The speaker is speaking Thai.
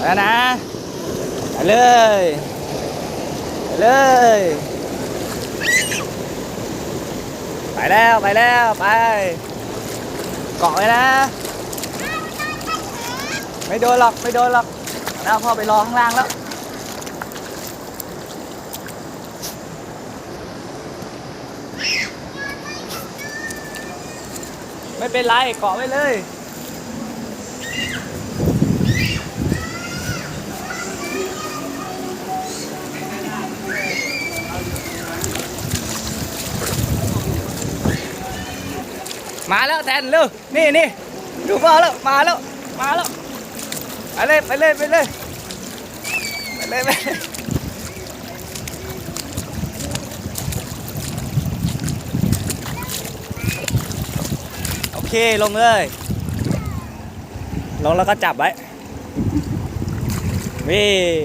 แล้วนะไปเลยไปเลย ไปแล้วไปแล้วไป เกาะไว้นะ ไม่โดนหรอกไม่โดนหรอกแล้วพ่อไปรอข้างล่างแล้วไม่เป็นไรเกาะไว้เลย มาแล้วแทนเร็วนี่นี่ดูพ่อแล้วมาแล้วมาแล้วไปเลยไปเลยไปเลยไปเลยไปเลยโอเคลงเลยลงแล้วก็จับไว้วิ่ง